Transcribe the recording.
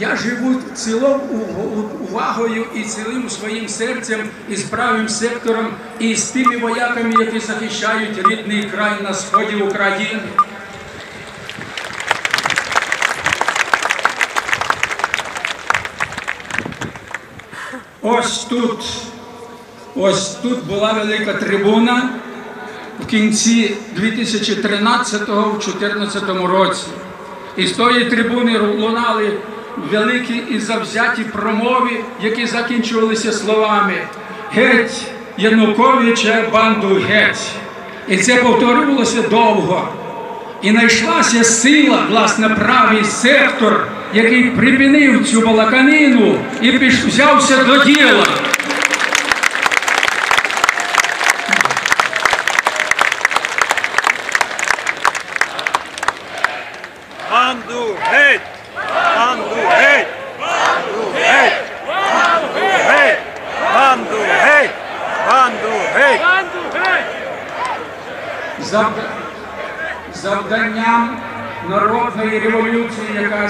я живу цілом увагою і цілим своїм серцем і з правим сектором, і з тими вояками, які захищають рідний край на сході України. Ось тут, ось тут була велика трибуна в кінці 2013-2014 році. І з тої трибуни лунали великі і завзяті промови, які закінчувалися словами Геть Януковича банду геть. І це повторювалося довго. І знайшлася сила, власне, правий сектор, який припинив цю балаканину і взявся до діла. Банду геть! Банду геть! Банду геть! Банду геть! Банду геть! Банду геть! Завда- Завданням народної революції, яка